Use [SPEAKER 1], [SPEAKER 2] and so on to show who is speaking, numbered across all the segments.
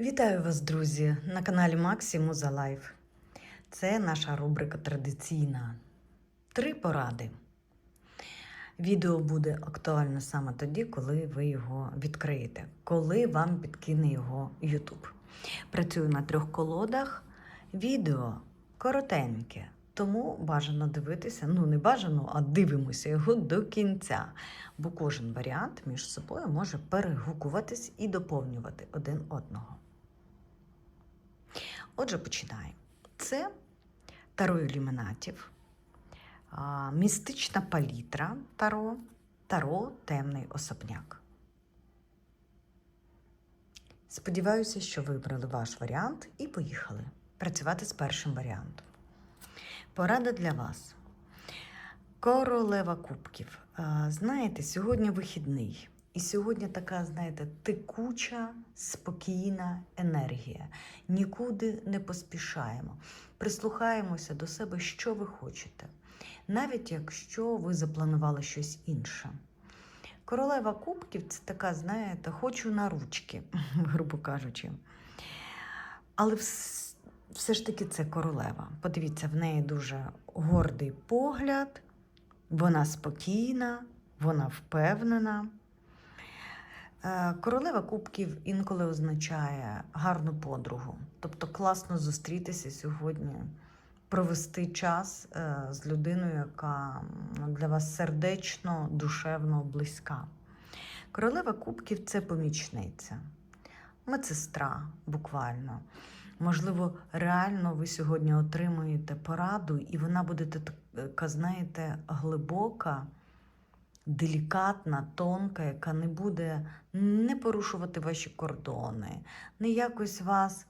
[SPEAKER 1] Вітаю вас, друзі, на каналі Максі Муза Лайф. Це наша рубрика традиційна. Три поради. Відео буде актуально саме тоді, коли ви його відкриєте, коли вам підкине його YouTube. Працюю на трьох колодах. Відео коротеньке, тому бажано дивитися. Ну, не бажано, а дивимося його до кінця. Бо кожен варіант між собою може перегукуватись і доповнювати один одного. Отже, починаємо. Це таро ілюмінатів, містична палітра таро, таро темний особняк. Сподіваюся, що вибрали ваш варіант і поїхали працювати з першим варіантом. Порада для вас. Королева кубків. Знаєте, сьогодні вихідний. І сьогодні така, знаєте, текуча, спокійна енергія. Нікуди не поспішаємо. Прислухаємося до себе, що ви хочете, навіть якщо ви запланували щось інше. Королева кубків це така, знаєте, хочу на ручки, грубо кажучи. Але все ж таки це королева. Подивіться, в неї дуже гордий погляд, вона спокійна, вона впевнена. Е, Королева кубків інколи означає гарну подругу. Тобто класно зустрітися сьогодні, провести час е, з людиною, яка для вас сердечно, душевно близька. Королева кубків це помічниця, медсестра буквально. Можливо, реально ви сьогодні отримуєте пораду, і вона буде така, знаєте, глибока делікатна, тонка, яка не буде не порушувати ваші кордони, не якось вас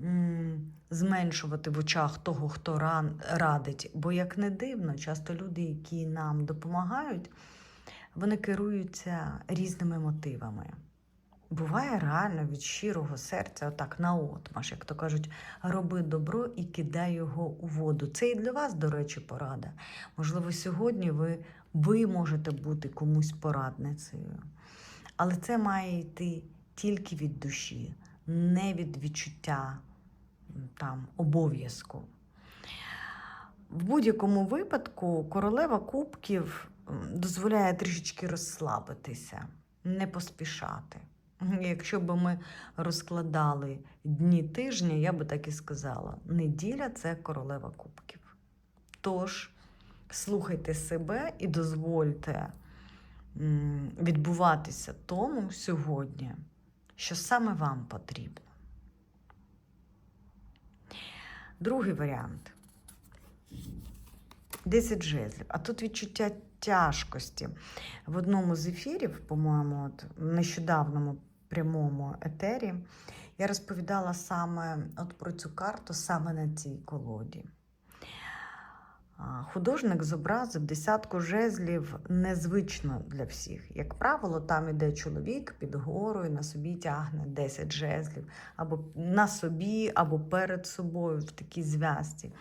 [SPEAKER 1] м, зменшувати в очах того, хто ран, радить. Бо, як не дивно, часто люди, які нам допомагають, вони керуються різними мотивами. Буває реально від щирого серця, отак наотмаш, як то кажуть, роби добро і кидай його у воду. Це і для вас, до речі, порада. Можливо, сьогодні ви ви можете бути комусь порадницею. Але це має йти тільки від душі, не від відчуття там, обов'язку. В будь-якому випадку королева кубків дозволяє трішечки розслабитися, не поспішати. Якщо б ми розкладали дні тижня, я би так і сказала: неділя це королева кубків. Тож, слухайте себе і дозвольте відбуватися тому сьогодні, що саме вам потрібно. Другий варіант. 10 жезлів. А тут відчуття тяжкості. В одному з ефірів, по-моєму, в нещодавному прямому етері, я розповідала саме от про цю карту саме на цій колоді. Художник зобразив десятку жезлів незвично для всіх. Як правило, там іде чоловік під горою, на собі тягне 10 жезлів, або на собі, або перед собою в такій зв'язці.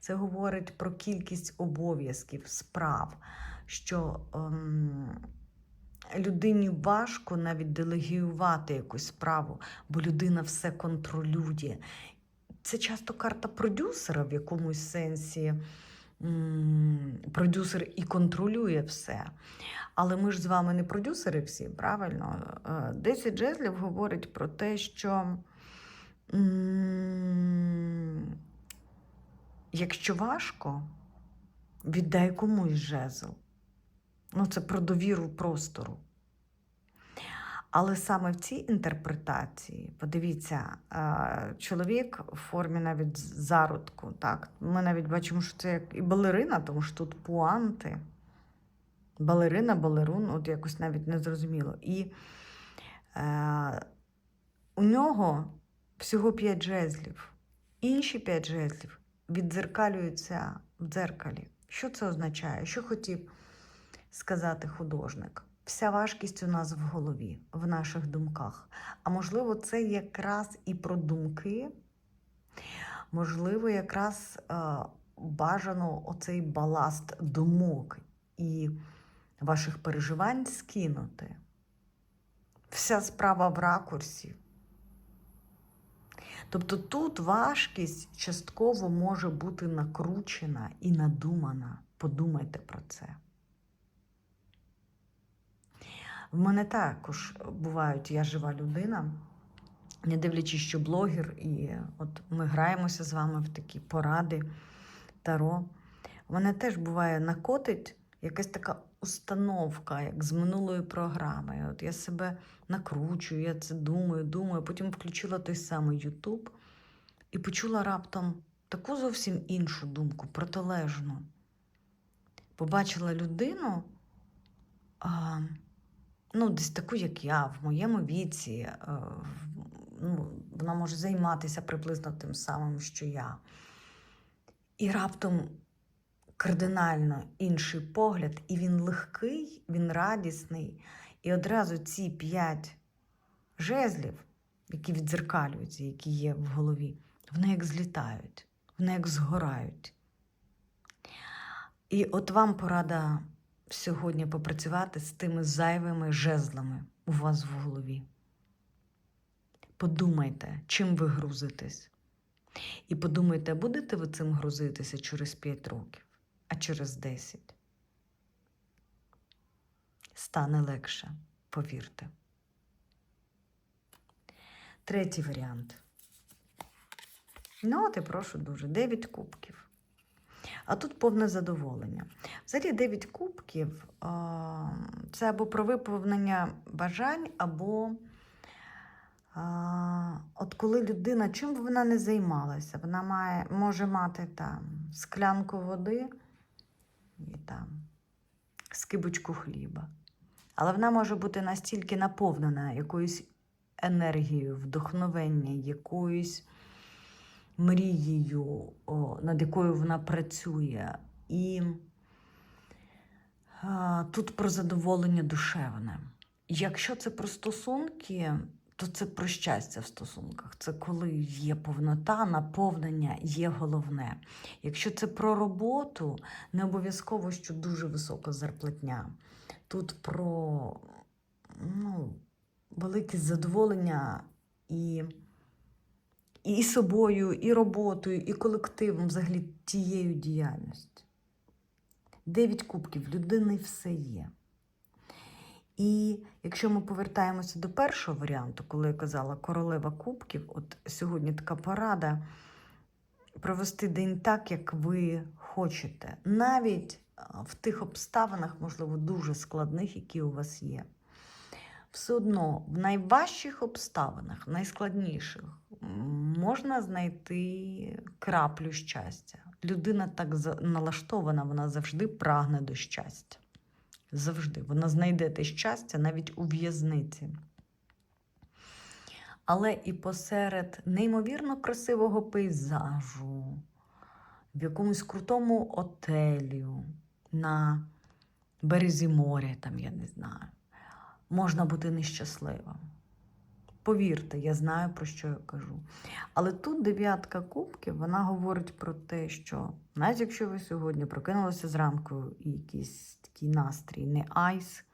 [SPEAKER 1] Це говорить про кількість обов'язків, справ, що ем, людині важко навіть делегіювати якусь справу, бо людина все контролює. Це часто карта продюсера в якомусь сенсі. Продюсер і контролює все. Але ми ж з вами не продюсери всі, правильно? Е, 10 жезлів говорить про те, що якщо важко, віддай комусь жезл. Ну, це про довіру простору. Але саме в цій інтерпретації, подивіться, чоловік в формі навіть зародку. Так? Ми навіть бачимо, що це як і балерина, тому що тут пуанти. Балерина, балерун, от якось навіть не зрозуміло. І е, у нього всього 5 жезлів. Інші 5 жезлів віддзеркалюються в дзеркалі. Що це означає? Що хотів сказати художник? Вся важкість у нас в голові, в наших думках. А можливо, це якраз і про думки, можливо, якраз е, бажано оцей баласт думок і ваших переживань скинути. Вся справа в ракурсі. Тобто тут важкість частково може бути накручена і надумана. Подумайте про це. В мене також бувають, я жива людина, не дивлячись, що блогер, і от ми граємося з вами в такі поради, таро. У мене теж буває накотить якась така установка, як з минулої програми. От я себе накручую, я це думаю, думаю. Потім включила той самий Ютуб і почула раптом таку зовсім іншу думку, протилежну. Побачила людину, а, ну, десь таку, як я, в моєму віці. а, ну, вона може займатися приблизно тим самим, що я. І раптом кардинально інший погляд, і він легкий, він радісний. І одразу ці п'ять жезлів, які відзеркалюються, які є в голові, вони як злітають, вони як згорають. І от вам порада сьогодні попрацювати з тими зайвими жезлами у вас в голові. Подумайте, чим ви грузитесь. І подумайте, будете ви цим грузитися через 5 років, а через 10. Стане легше, повірте. Третій варіант. Ну, от і прошу дуже. 9 кубків. А тут повне задоволення. Взагалі 9 кубків це або про виповнення бажань, або от коли людина, чим би вона не займалася, вона має, може мати там склянку води і там скибочку хліба. Але вона може бути настільки наповнена якоюсь енергією, вдохновення, якоюсь мрією, над якою вона працює. І тут про задоволення душевне. Якщо це про стосунки, то це про щастя в стосунках. Це коли є повнота, наповнення, є головне. Якщо це про роботу, не обов'язково, що дуже висока зарплатня. Тут про ну, велике задоволення і, і собою, і роботою, і колективом, взагалі тією діяльністю. Дев'ять кубків, людини все є. І якщо ми повертаємося до першого варіанту, коли я казала королева кубків, от сьогодні така порада провести день так, як ви хочете, навіть в тих обставинах, можливо, дуже складних, які у вас є. Все одно в найважчих обставинах, найскладніших, можна знайти краплю щастя. Людина так налаштована, вона завжди прагне до щастя. Завжди. Вона знайде те щастя навіть у в'язниці. Але і посеред неймовірно красивого пейзажу, в якомусь крутому отелю, на березі моря, там, я не знаю, можна бути нещасливим. Повірте, я знаю, про що я кажу. Але тут дев'ятка кубків, вона говорить про те, що навіть якщо ви сьогодні прокинулися зранку і якийсь такий настрій, не айс,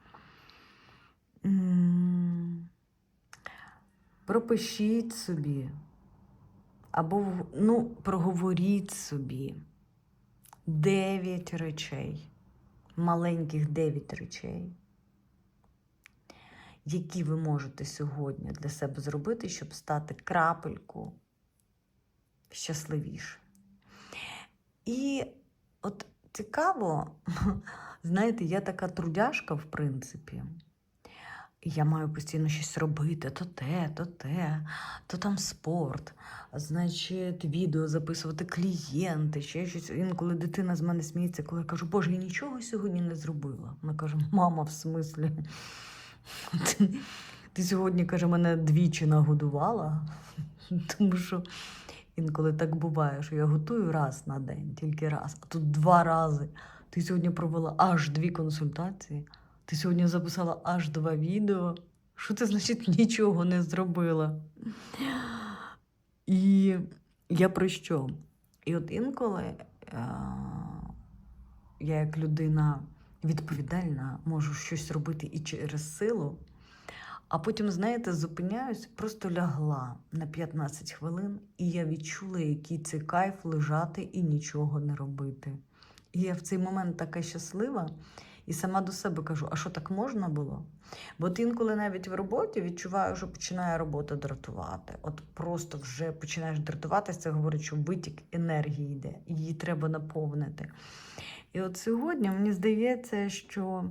[SPEAKER 1] пропишіть собі, або ну, проговоріть собі дев'ять речей, маленьких дев'ять речей, які ви можете сьогодні для себе зробити, щоб стати крапельку щасливіше. І от цікаво, знаєте, я така трудяжка, в принципі. Я маю постійно щось робити, то те, то те, то там спорт, значить, відео записувати клієнти, ще щось. Інколи дитина з мене сміється, коли я кажу, Боже, я нічого сьогодні не зробила. Вона каже, мама, в смислі? Ти, сьогодні, каже, мене двічі нагодувала, тому що інколи так буває, що я готую раз на день, тільки раз, а тут два рази. Ти сьогодні провела аж дві консультації. Ти сьогодні записала аж два відео. Що ти, значить, нічого не зробила? І я про що? І от інколи е- я, як людина відповідальна, можу щось робити і через силу, А потім, знаєте, зупиняюсь, просто лягла на 15 хвилин, і я відчула, який це кайф лежати і нічого не робити. І я в цей момент така щаслива, і сама до себе кажу: а що так можна було? Бо от інколи навіть в роботі відчуваю, що починає робота дратувати. От просто вже починаєш дратуватися, це говорить, що витік енергії йде, її треба наповнити. І от сьогодні мені здається, що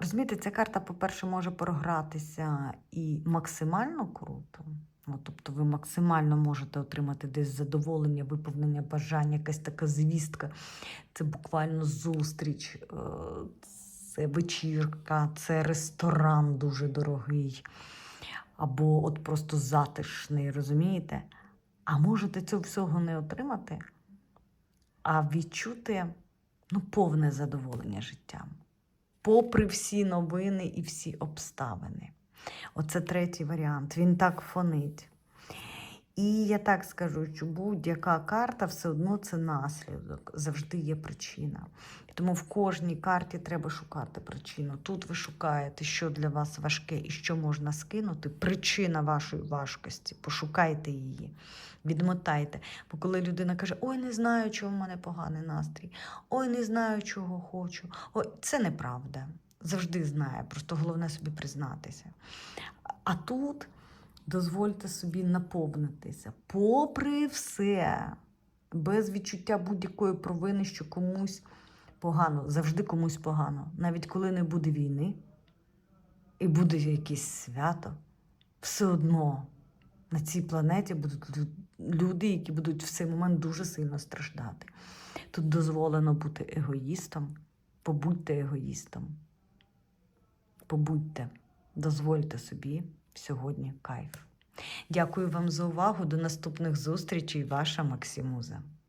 [SPEAKER 1] розумієте, ця карта, по-перше, може програтися і максимально круто. Ну, тобто ви максимально можете отримати десь задоволення, виповнення бажання, якась така звістка. Це буквально зустріч, е, це вечірка, це ресторан дуже дорогий, або от просто затишний, розумієте? А можете цього всього не отримати, а відчути ну, повне задоволення життям, попри всі новини і всі обставини. Оце третій варіант. Він так фонить. І я так скажу, що будь-яка карта все одно це наслідок, завжди є причина. Тому в кожній карті треба шукати причину. Тут ви шукаєте, що для вас важке і що можна скинути. Причина вашої важкості. Пошукайте її, відмотайте. Бо коли людина каже, ой, не знаю, чого в мене поганий настрій, ой, не знаю, чого хочу. Ой, це неправда. Завжди знає, просто головне собі признатися. А тут дозвольте собі наповнитися, попри все, без відчуття будь-якої провини, що комусь погано, завжди комусь погано. Навіть коли не буде війни і буде якесь свято, все одно на цій планеті будуть люди, які будуть в цей момент дуже сильно страждати. Тут дозволено бути егоїстом, побудьте егоїстом. Побудьте, дозвольте собі сьогодні кайф. Дякую вам за увагу. До наступних зустрічей. Ваша Максимуза.